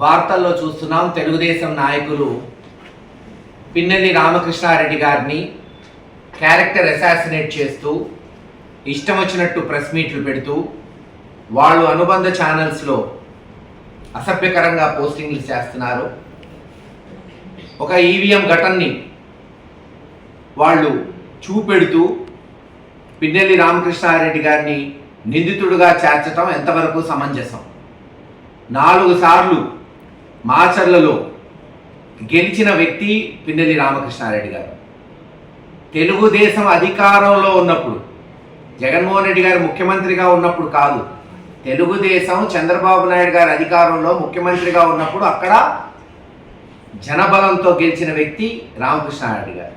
వార్తల్లో చూస్తున్నాం తెలుగుదేశం నాయకులు పిన్నెల్లి రామకృష్ణారెడ్డి గారిని క్యారెక్టర్ అసాసినేట్ చేస్తూ ఇష్టం వచ్చినట్టు ప్రెస్ మీట్లు పెడుతూ వాళ్ళు అనుబంధ ఛానల్స్లో అసభ్యకరంగా పోస్టింగ్లు చేస్తున్నారు. ఒక ఈవీఎం ఘటనని వాళ్ళు చూపెడుతూ పిన్నెల్లి రామకృష్ణారెడ్డి గారిని నిందితుడుగా చేర్చటం ఎంతవరకు సమంజసం? నాలుగు సార్లు మాచర్లలో గెలిచిన వ్యక్తి పిన్నెల్లి రామకృష్ణారెడ్డి గారు. తెలుగుదేశం అధికారంలో ఉన్నప్పుడు జగన్మోహన్ రెడ్డి గారు ముఖ్యమంత్రిగా ఉన్నప్పుడు కాదు తెలుగుదేశం చంద్రబాబు నాయుడు గారి అధికారంలో ముఖ్యమంత్రిగా ఉన్నప్పుడు అక్కడ జనబలంతో గెలిచిన వ్యక్తి రామకృష్ణారెడ్డి గారు.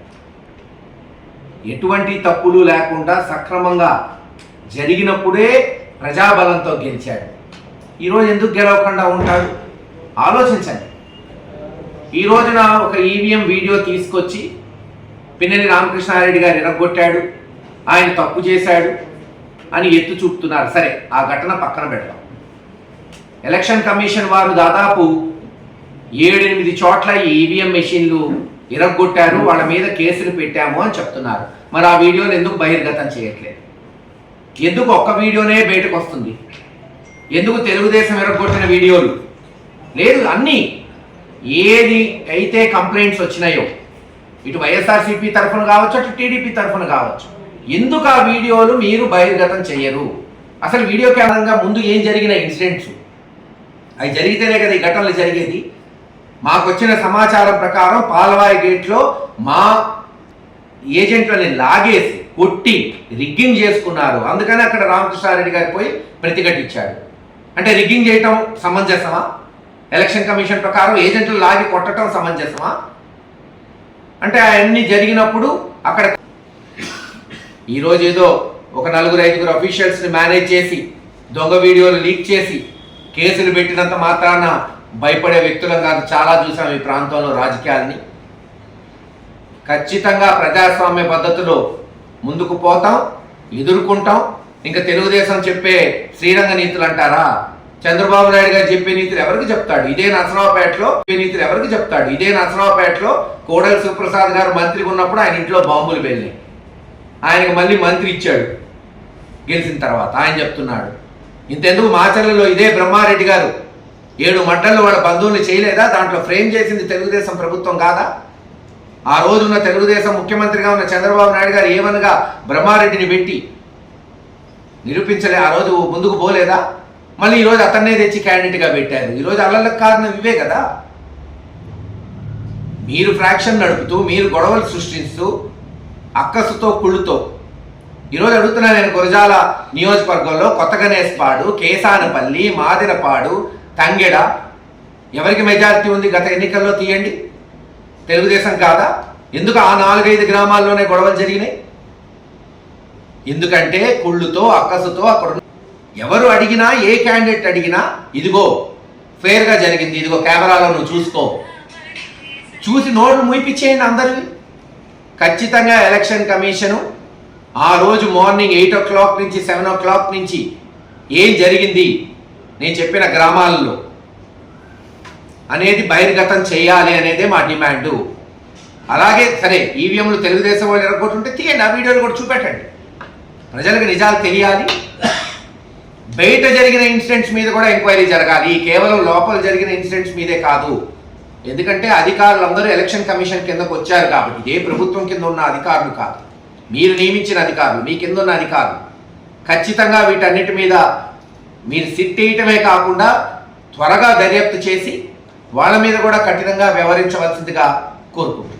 ఎటువంటి తప్పులు లేకుండా సక్రమంగా జరిగినప్పుడే ప్రజాబలంతో గెలిచాడు. ఈరోజు ఎందుకు గెలవకుండా ఉంటాడు? ఆలోచించండి. ఈ రోజున ఒక ఈవీఎం వీడియో తీసుకొచ్చి పిన్నెల్లి రామకృష్ణారెడ్డి గారు ఎరగొట్టాడు ఆయన తప్పు చేశాడు అని ఎత్తు చూపుతున్నారు. సరే ఆ ఘటన పక్కన పెడదాం. ఎలక్షన్ కమిషన్ వారు దాదాపు ఏడెనిమిది చోట్ల ఈ ఈవీఎం మెషిన్లు ఇరగొట్టారు వాళ్ళ మీద కేసులు పెట్టాము అని చెప్తున్నారు. మరి ఆ వీడియోలు ఎందుకు బహిర్గతం చేయట్లేదు? ఎందుకు ఒక్క వీడియోనే బయటకు వస్తుంది? ఎందుకు తెలుగుదేశం ఇరగొట్టిన వీడియోలు? లేదు అన్నీ. ఏది అయితే కంప్లైంట్స్ వచ్చినాయో ఇటు వైఎస్ఆర్సీపీ తరఫున కావచ్చు అటు టీడీపీ తరఫున కావచ్చు ఎందుకు ఆ వీడియోలు మీరు బహిర్గతం చేయరు అసలు వీడియో కేంద్రంగా ముందు ఏం జరిగిన ఇన్సిడెంట్స్ అవి జరిగితేనే కదా ఈ ఘటనలు జరిగేది. మాకు వచ్చిన సమాచారం ప్రకారం పాలవాయి గేట్లో మా ఏజెంట్లని లాగేసి కొట్టి రిగ్గింగ్ చేసుకున్నారు. అందుకని అక్కడ రామకృష్ణారెడ్డి గారు పోయి ప్రతిఘటించాడు అంటే రిగ్గింగ్ చేయటం సమంజసమా? ఎలక్షన్ కమిషన్ ప్రకారం ఏజెంట్లు లాగి కొట్టడం సమంజసమా? అంటే అవన్నీ జరిగినప్పుడు అక్కడ ఈరోజు ఏదో ఒక నలుగురు ఐదుగురు అఫీషియల్స్ని మేనేజ్ చేసి దొంగ వీడియోలు లీక్ చేసి కేసులు పెట్టినంత మాత్రాన భయపడే వ్యక్తులం కాదు చాలా చూసాం ఈ ప్రాంతంలో రాజకీయాలని. ఖచ్చితంగా ప్రజాస్వామ్య పద్ధతిలో ముందుకు పోతాం ఎదుర్కొంటాం. ఇంకా తెలుగుదేశం చెప్పే శ్రీరంగ నీతులు అంటారా చంద్రబాబు నాయుడు గారు చెప్పే నీతులు ఎవరికి చెప్తాడు? ఇదే నరసరావుపేటలో చెప్పే నీతులు ఎవరికి చెప్తాడు? ఇదే నరసరావుపేటలో కోడలి సుప్రసాద్ గారు మంత్రిగా ఉన్నప్పుడు ఆయన ఇంట్లో బాంబులు వెళ్ళాయి ఆయనకు మళ్ళీ మంత్రి ఇచ్చాడు. గెలిచిన తర్వాత ఆయన చెప్తున్నాడు. ఇంతెందుకు మాచర్లలో ఇదే బ్రహ్మారెడ్డి గారు? ఏడు మంటలు వాళ్ళ బంధువులు చేయలేదా? దాంట్లో ఫ్రేమ్ చేసింది తెలుగుదేశం ప్రభుత్వం కాదా? ఆ రోజున్న తెలుగుదేశం ముఖ్యమంత్రిగా ఉన్న చంద్రబాబు నాయుడు గారు ఏమనగా బ్రహ్మారెడ్డిని పెట్టి నిరూపించలే ఆ రోజు ముందుకు పోలేదా? మళ్ళీ ఈరోజు అతన్నే తెచ్చి క్యాండిడేట్గా పెట్టారు. ఈరోజు అల్లలకు కారణం ఇవే కదా. మీరు ఫ్రాక్షన్ నడుపుతూ మీరు గొడవలు సృష్టిస్తూ అక్కసుతో కుళ్ళుతో. ఈరోజు అడుగుతున్నా నేను గురజాల నియోజకవర్గంలో కొత్తగణేశ్పాడు కేసానపల్లి మాదిరపాడు తంగెడ. ఎవరికి మెజారిటీ ఉంది గత ఎన్నికల్లో తీయండి. తెలుగుదేశం కాదా? ఎందుకు ఆ నాలుగైదు గ్రామాల్లోనే గొడవలు జరిగినాయి? ఎందుకంటే కుళ్ళుతో అక్కసుతో అక్కడ ఎవరు అడిగినా ఏ క్యాండిడేట్ అడిగినా ఇదిగో ఫేర్గా జరిగింది ఇదిగో కెమెరాలో నువ్వు చూసుకో. చూసి నోట్లు ముయిపించేయండి అందరివి. ఖచ్చితంగా ఎలక్షన్ కమిషను ఆ రోజు మార్నింగ్ ఎయిట్ ఓ క్లాక్ నుంచి సెవెన్ ఓ క్లాక్ నుంచి ఏం జరిగింది? నేను చెప్పిన గ్రామాలలో అనేది బహిర్గతం చేయాలి అనేదే మా డిమాండు. అలాగే సరే ఈవీఎంలు తెలుగుదేశం వాళ్ళు ఎరగొట్టుంటే తీయండి ఆ వీడియోలు కూడా చూపెట్టండి. ప్రజలకు నిజాలు తెలియాలి. బయట జరిగిన ఇన్సిడెంట్స్ మీద కూడా ఎంక్వైరీ జరగాలి. కేవలం లోపల జరిగిన ఇన్సిడెంట్స్ మీదే కాదు. ఎందుకంటే అధికారులందరూ ఎలక్షన్ కమిషన్ కిందకు వచ్చారు కాబట్టి ఏ ప్రభుత్వం కింద ఉన్న అధికారులు కాదు. మీరు నియమించిన అధికారులు మీ కింద ఉన్న అధికారులు. ఖచ్చితంగా వీటన్నిటి మీద మీరు సిట్ వేయటమే కాకుండా త్వరగా దర్యాప్తు చేసి వాళ్ళ మీద కూడా కఠినంగా వ్యవహరించవలసిందిగా కోరుకుంటున్నాను.